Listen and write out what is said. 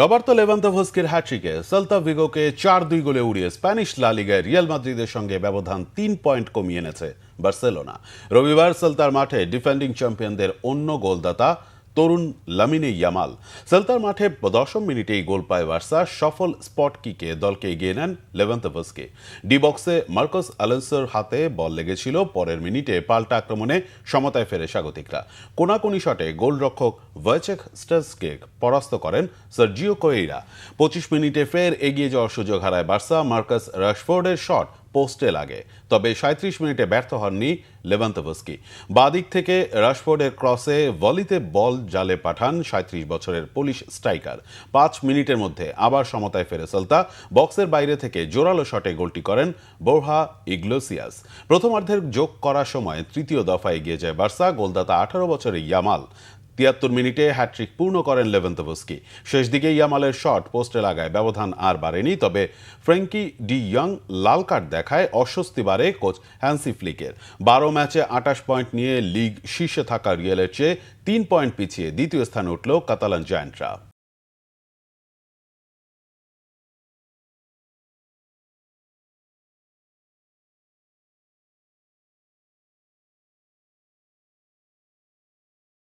Roberto লেভান্তভস্কির হ্যাট্রিকে Salta ভিগোকে চার দুই গোলে উড়িয়ে স্প্যানিশ লা লিগায় রিয়াল মাদ্রিদের সঙ্গে ব্যবধান তিন পয়েন্ট কমিয়ে এনেছে বার্সেলোনা। রবিবার সালতার মাঠে ডিফেন্ডিং চ্যাম্পিয়নদের অন্য গোলদাতা তরুণ লামিনে ইয়ামাল। সেল্তার মাঠে দশম মিনিটেই গোল পায় বার্সা। সফল স্পট কিকে দলকে এগিয়ে নেন লেভান্তভস্কি। ডি বক্সে মার্কস আলেন্সোর হাতে বল লেগেছিল। পরের মিনিটে পাল্টা আক্রমণে সমতায় ফেরে স্বাগতিকরা। কোনাকুনি শটে গোলরক্ষক ভয়েচেক স্টাসকে পরাস্ত করেন সার্জিও কোয়েইরা। পঁচিশ মিনিটে ফের এগিয়ে যাওয়ার সুযোগ হারায় বার্সা। মার্কাস রাশফোর্ডের শট পোস্টে লাগে। তবে সাঁত্রিশ মিনিটে ব্যর্থ হননি লেভান্তভস্কি। বাদিক থেকে রাশফোর্ডের ক্রসে ভলিতে বল জালে পাঠান সাঁত্রিশ বছরের পুলিশ স্ট্রাইকার। পাঁচ মিনিটের মধ্যে আবার সমতায় ফেরে সেল্তা। বক্সের বাইরে থেকে জোরালো শটে গোলটি করেন বোরহা ইগলোসিয়াস। প্রথমার্ধের যোগ করার সময় তৃতীয় দফায় এগিয়ে যায় বার্সা। গোলদাতা আঠারো বছরের ইয়ামাল। তিয়াত্তর মিনিটে হ্যাট্রিক পূর্ণ করেন লেভেন্তভস্কি। শেষ দিকে ইয়ামালের শট পোস্টে লাগায়, ব্যবধান আর বাড়েনি, তবে ফ্র্যাঙ্কি ডি ইয়ং লাল কার্ড দেখায় অস্বস্তি বাড়ে কোচ হ্যান্সি ফ্লিকের। বারো ম্যাচে আটাশ পয়েন্ট নিয়ে লিগ শীর্ষে থাকা রিয়েলের চেয়ে তিন পয়েন্ট পিছিয়ে দ্বিতীয় স্থানে উঠল কাতালান জায়ান্টরা।